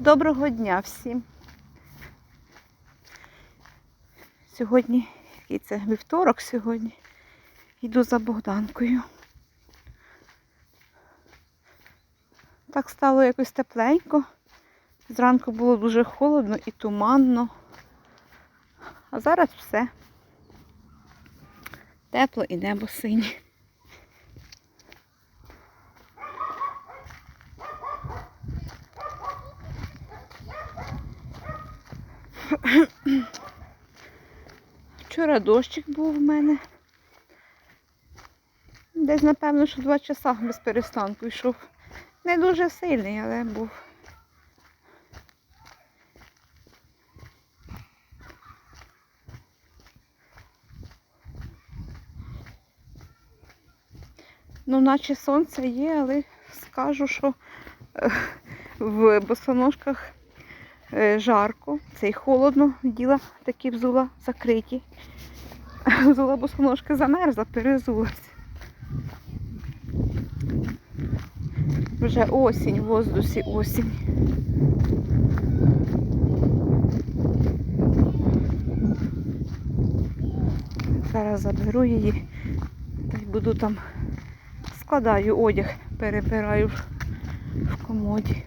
Доброго дня всім. Сьогодні, який це вівторок сьогодні, йду за Богданкою. Так стало якось тепленько. Зранку було дуже холодно і туманно. А зараз все. Тепло і небо синє. Вчора дощик був в мене. Десь, напевно, що два часа без перестанку йшов. Не дуже сильний, але був. Ну, наче сонце є, але скажу, що е, в босоножках жарко, це й холодно, діла такі взула закриті. Взула босоножка замерзла, перезулася. Вже осінь, в воздусі осінь. Зараз заберу її та й буду там складаю одяг, перебираю в комоді.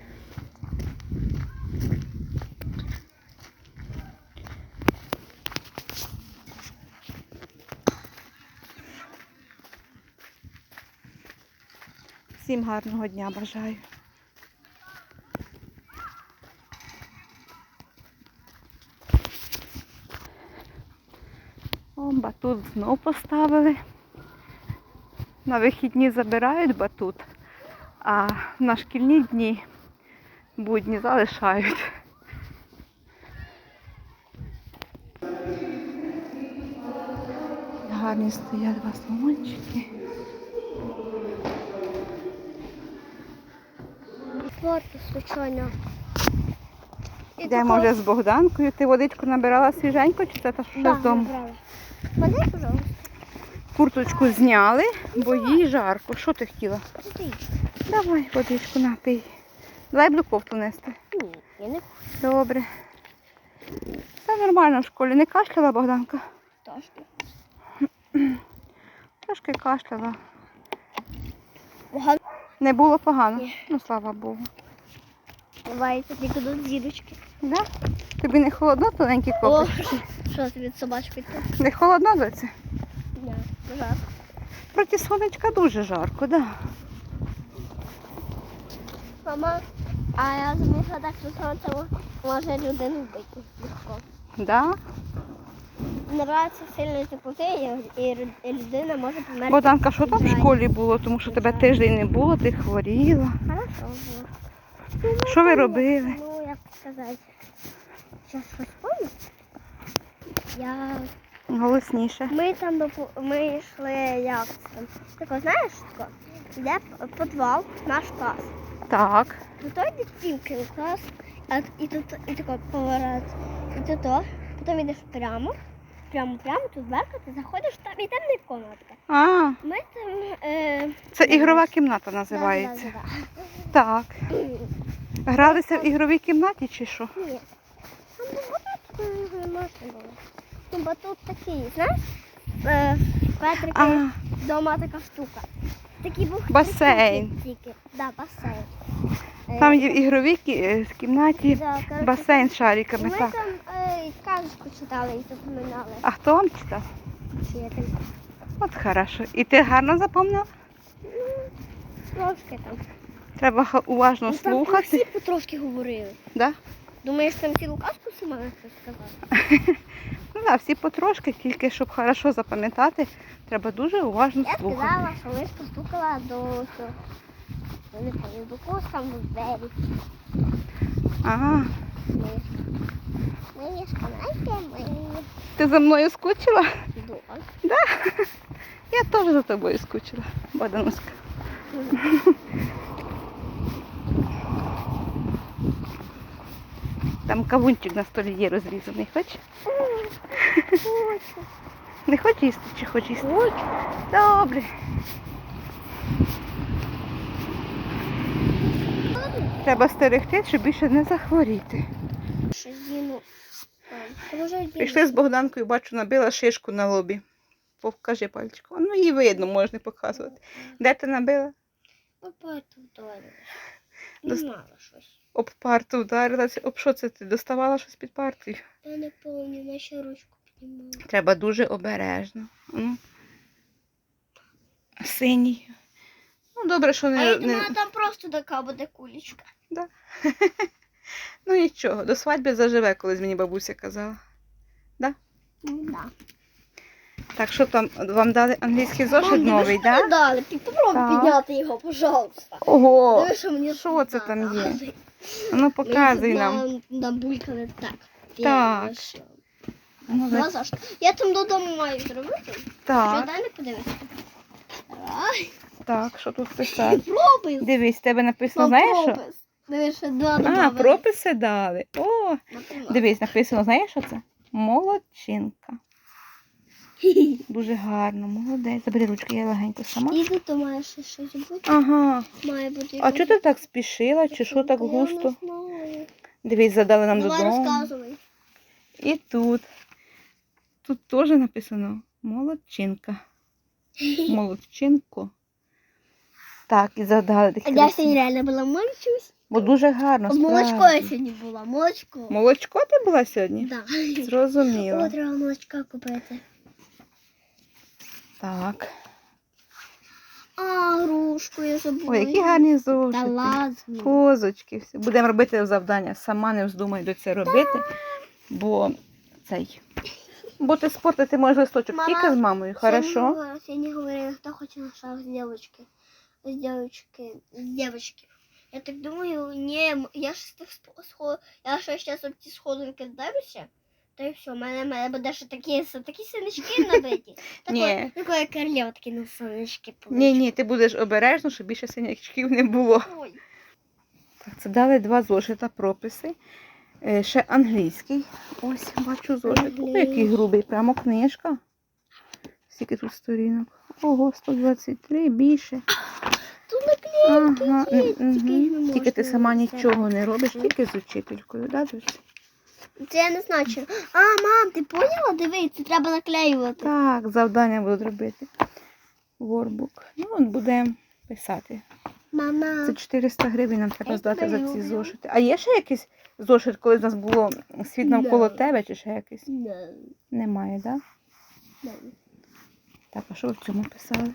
Всім гарного дня бажаю. О, батут знов поставили. На вихідні забирають батут, а на шкільні дні будні залишають. Гарні стоять два слончики. Творки, звичайно. І Йдемо вже з Богданкою. Ти водичку набирала свіженько, чи це та що Да, з дому? Води, пожалуйста. Курточку зняли, бо їй жарко. Що ти хотіла? Давай водичку напий. Давай кофту нести. Ні, я не Добре. Все нормально в школі. Не кашляла Богданка? ташки. Трошки кашляла. Не було погано. Ні. Ну, слава Богу. буває тобі кладуть зірочки. Да? Тобі не холодно тоненькі О, що тобі від собачки тут? Не холодно доці? Ні, жарко. Проти сонечка дуже жарко, да. Мама, а я замітила так, що сонце може людину вбити легко. Да? Нравиться сильно теплоти, і, людина може померти. Богданка, що там в школі було? Тому що тебе тиждень не було, ти хворіла. Хорошо було. Що ви робили? Ну, як сказати. Зараз помню. Я Голосніше. Ми там ми йшли як це там. Тако, знаєш, тако, йде підвал, наш клас. Так. Тут йде тільки клас, а і тут і тако поворот. І тут, потім йдеш прямо, прямо, прямо, тут дверка, ти заходиш там і там не комнатка. А, Ми там. Е, це ігрова кімната називається. да, Так. да. Гралися в ігровій кімнаті чи що? Ні. Там не було, не можна було. Ну, бо тут такий, знаєш, е, Петрики. А, Дома така штука. Такий був Басейн. тільки. Да, басейн. Е, там є в ігровій е, кімнаті да, коротше, басейн з шариками. Ми Так. там е, казочку читали і запоминали. А хто вам читав? Вчитель. От хорошо. І ти гарно запомнила? Трошки там. Треба ха- уважно Ну, там слухати. всі потрошки говорили. Да? Думаєш, там цілу казку сама щось сказати? Ну да, всі потрошки, тільки щоб хорошо запам'ятати, треба дуже уважно Я слухати. сказала, що мишка стукала до цього. Я не пам'ятаю, до когось там в двері. Ага. Мишка. Мишка, знаєте, ми Ти за мною скучила? дома. Я теж за тобою скучила, Богдануська. Там кавунчик на столі є розрізаний. Хоч? Хочу. Не хочеш їсти чи хочеш їсти? Хочу. Добре. Треба стерегти, щоб більше не захворіти. Пішли з Богданкою, бачу, набила шишку на лобі. Покажи пальчиком. Ну, її видно, можна показувати. Де ти набила? Вдарила. Не щось. Об парту вдарилася. Об що це ти? Доставала щось під партою? Я не пам'ятаю, ще ручку піднімала. Треба дуже обережно. Ну. Синій. Ну, добре, що А не. я не... думала, там просто така буде кулечка. Ну нічого, до свадьби заживе, колись мені бабуся казала. Да. Так, що там вам дали англійський зошит новий, так? так? Да? Дали, попробуй Так. підняти його, пожалуйста. Ого! Диви, що мені що це там є? Ну показуй нам. тут на- Набулькали так. Так. Ну, Ну? Я там додому маю зробити. Що далі подивитися? Так, що тут писати? пропис. Дивись, тебе написано, знаєш що? Дивись, що два А, прописи дали. О, дивись, написано, знаєш що це? Молодчинка. Дуже гарно, молодець. Забери ручки, я легенько сама. І тут має ще щось бути. Ага. Має бути. А чого ти так спішила? Чи що так густо? Дивись, задали нам Давай додому. розказуй. І тут. Тут теж написано молодчинка. Молодчинко. Так, і задали А такі. я сьогодні реально була мальчусь. Бо дуже гарно. Молочко я сьогодні була. Молочко. Молочко ти була сьогодні? Да. Зрозуміла. О, треба молочка купити. Так. А, грушку я забула. Ой, які гарні Та зошити. ладно. Козочки. всі. Будемо робити завдання. Сама не вздумай до це робити, бо цей. Бо ти спортити можеш листочок Мама, тільки з мамою, хорошо? Я не говорила, хто хоче на шаг з дівчинки. З дівчинки. З дівчинки. Я так думаю, ні, я ж з тих сход... я ще зараз об ці сходинки дивлюся. Та й все, в мене, в мене буде ще такі, такі синички набиті. Ні. Такої королева такі на синички. Ні, ні, ти будеш обережно, щоб більше синячків не було. Ой. Так, це дали два зошита, прописи. Е, ще англійський. Ось бачу зошит. Ой, який грубий, прямо книжка. Скільки тут сторінок? Ого, 123, більше. Тут наклейки Ага, є, м, тільки Тільки ти сама нічого не робиш, тільки з учителькою, да, Дусь? Це я не знаю, що. А, мам, ти поняла? Дивись, це треба наклеювати. Так, завдання будуть робити. Ворбук. Ну, от будемо писати. Мама. Це 400 гривень нам треба здати за ці зошити. А є ще якийсь зошит, коли в нас було світ навколо тебе, чи ще якийсь? Не, Немає, так? Да? Так, а що ви в цьому писали?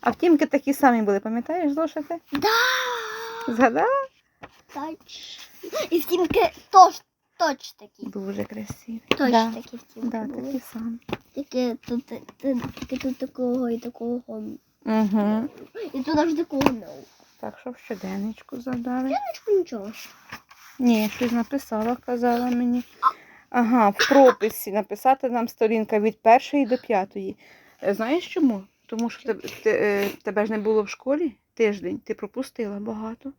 А втімки такі самі були, пам'ятаєш зошити? Да! Згадала? І втімки точ, точ такі. Дуже красиві. Точ да. такі втімки Да, були. такі самі. Тільки тут, тільки тут такого і такого. Угу. І тут аж такого не. Так, що в щоденничку задали? Нічого, нічого. Ні, щось написала, казала мені. Ага, в прописі написати нам сторінка від першої до п'ятої. Е, знаєш чому? Тому що тебе, те, е, тебе ж не було в школі тиждень, ти пропустила багато.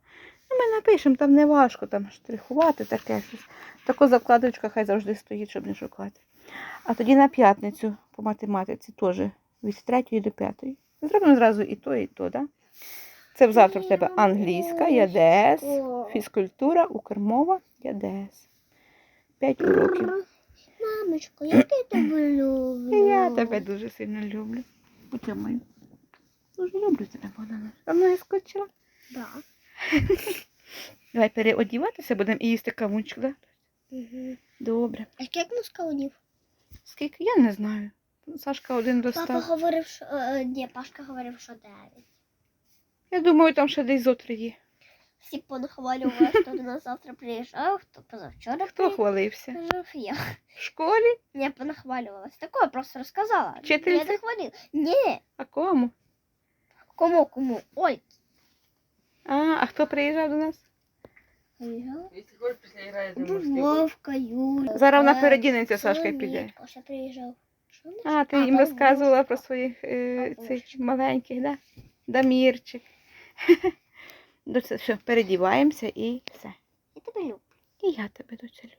Ну, Ми напишемо, там не важко, там штрихувати, таке щось. Тако закладочка хай завжди стоїть, щоб не шукати. А тоді на п'ятницю по математиці теж від третьої до п'ятої. Зробимо зразу і то, і то. Да? Це завтра в тебе англійська, ядес, фізкультура, укрмова, ядес. 5 уроків. Мамочко, я тебе люблю. Я тебе дуже сильно люблю. Утримаю. Дуже люблю тебе, Богдана. А мене скочила? Да. Давай переодіватися, будемо і їсти кавунчик, так? Да? Угу. Добре. А скільки нас кавунів? Скільки? Я не знаю. Сашка один достав. Папа говорив, що... Е, е, ні, Пашка говорив, що дев'ять. Я думаю, там ще десь зо три є. Всі понахвалювали, хто до нас завтра приїжджав, хто позавчора Хто хвалився? приїжджав. Я. В школі? Я понахвалювалась. Такое просто розказала. Вчительці? Я не хвалила. Ні. А кому? Кому, кому? Ой. А, а хто приїжджав до нас? Після грає за Вовка, Юля. Зараз вона передінеться, Сашка піде. Приїжджав. Що А, ти їм Павло. розказувала про своїх е, цих маленьких, да? Дамірчик. До все, передіваємося і все. Я тебе люблю. І я тебе до люблю.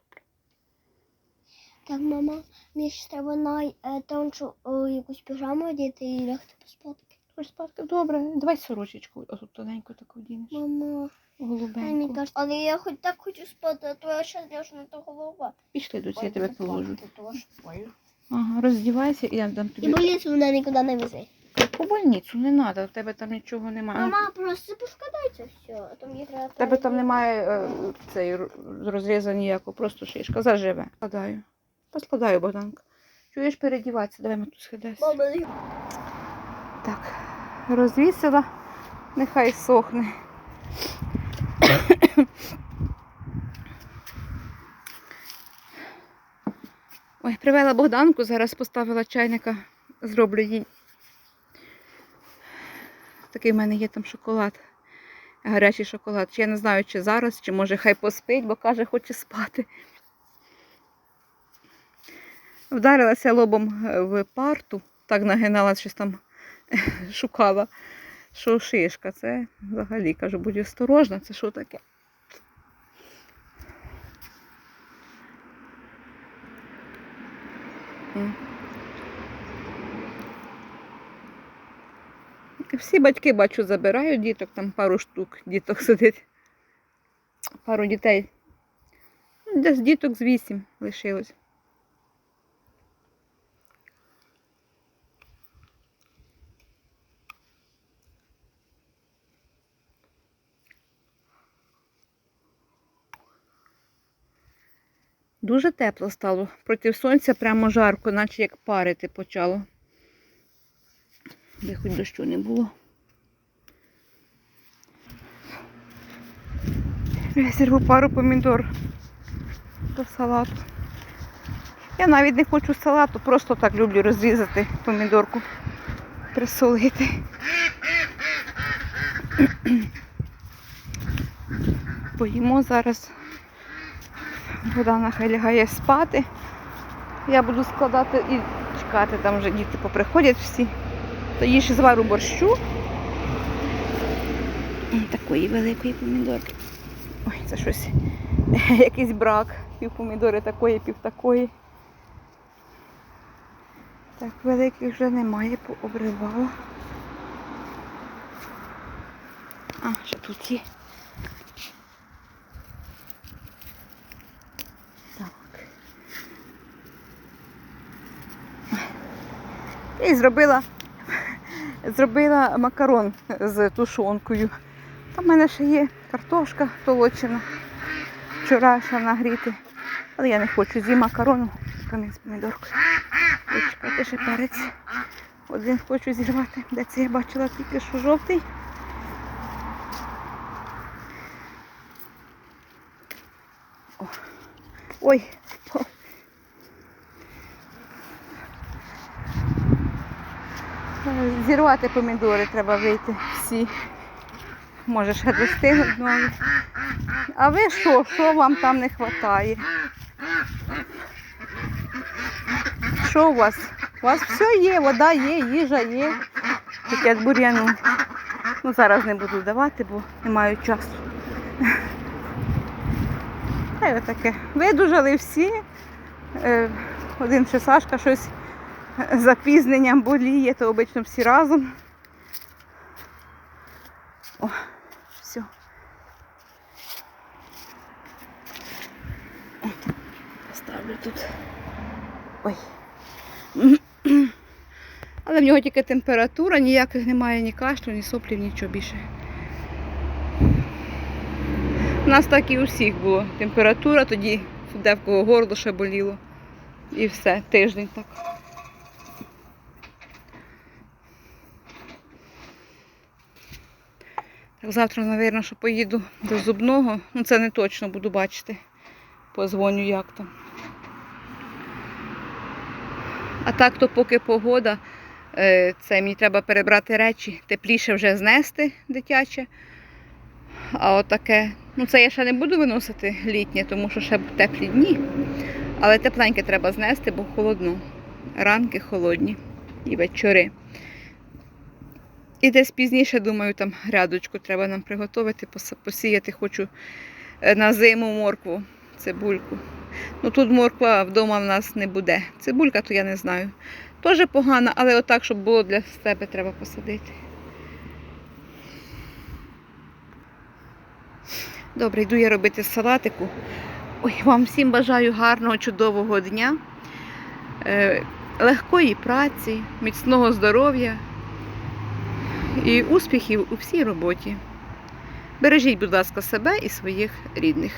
Так, мама, мені ще треба на е, тончу е, якусь піжаму одіти і лягти поспати. Хочеш спати? Добре, давай сорочечку, отут тоненьку таку вдінеш. Мама, Голубеньку. кажуть, але я хоч так хочу спати, а то я ще ляжу на голова. Пішли до я тебе положу. Ага, роздівайся і я дам І тобі. боліться мене нікуди не везе. По больницю не треба, в тебе там нічого немає. Мама, просто пускайте все, а то мені треба... В тебе там немає е, цей розріза ніякого, просто шишка. Заживе. Складаю. Поскладаю, Богданка. Чуєш передіватися, давай ми тут схидаємося. Мама, Так, розвісила, нехай сохне. Ой, привела Богданку, зараз поставила чайника, зроблю їй. Такий в мене є там шоколад. Гарячий шоколад. Я не знаю, чи зараз, чи може хай поспить, бо каже, хоче спати. Вдарилася лобом е, в парту, так нагинала, щось там шукала, що шишка. Це взагалі кажу, будь осторожна, це що таке? Всі батьки, бачу, забирають діток, там пару штук діток сидить. Пару дітей. Ну, Десь діток з вісім лишилось. Дуже тепло стало. Проти сонця прямо жарко, наче як парити почало. Де хоч дощу не було. Я зірву пару помідор до салату. Я навіть не хочу салату, просто так люблю розрізати помідорку, присолити. Поїмо зараз. Вода нехай лягає спати. Я буду складати і чекати, там вже діти поприходять всі. Тоді ще звару борщу. Такої великої помідорки. Ой, це щось. Якийсь брак. Пів помідори такої, пів такої. Так, великих вже немає, пообривала. А, ще тут є. Так. І зробила, зробила макарон з тушонкою. Там в мене ще є картошка толочена. Вчорашня нагріти. Але я не хочу зі макарону, камінь з помідоркою. Чекати ще перець. Один хочу зірвати. Де це я бачила тільки що жовтий. Ой. О. Е, Зірвати помідори треба вийти всі. Може ще достигнуть нові. А ви що? Що вам там не вистачає? Що у вас? У вас все є, вода є, їжа є. Тільки від бур'яну. Ну, зараз не буду давати, бо не маю часу. Та й отаке. Видужали всі. Е, Один ще Сашка щось запізненням боліє, то обично всі разом. О, все. Поставлю тут. Ой. Але в нього тільки температура, ніяких немає ні кашлю, ні соплів, нічого більше. У нас так і у всіх було. Температура, тоді де в кого горло ще боліло. І все, тиждень так. Завтра, мабуть, що поїду до зубного. Ну, це не точно буду бачити. Позвоню як там. А так, то поки погода, е, це мені треба перебрати речі, тепліше вже знести дитяче. А отаке, ну це я ще не буду виносити літнє, тому що ще теплі дні. Але тепленьке треба знести, бо холодно. Ранки холодні і вечори. І десь пізніше, думаю, там грядочку треба нам приготувати, посіяти хочу е, на зиму моркву, цибульку. Ну Тут морква вдома в нас не буде. Цибулька, то я не знаю. Теж погана, але отак, щоб було для себе, треба посадити. Добре, йду я робити салатику. Ой, Вам всім бажаю гарного, чудового дня, е, легкої праці, міцного здоров'я і успіхів у всій роботі. Бережіть, будь ласка, себе і своїх рідних.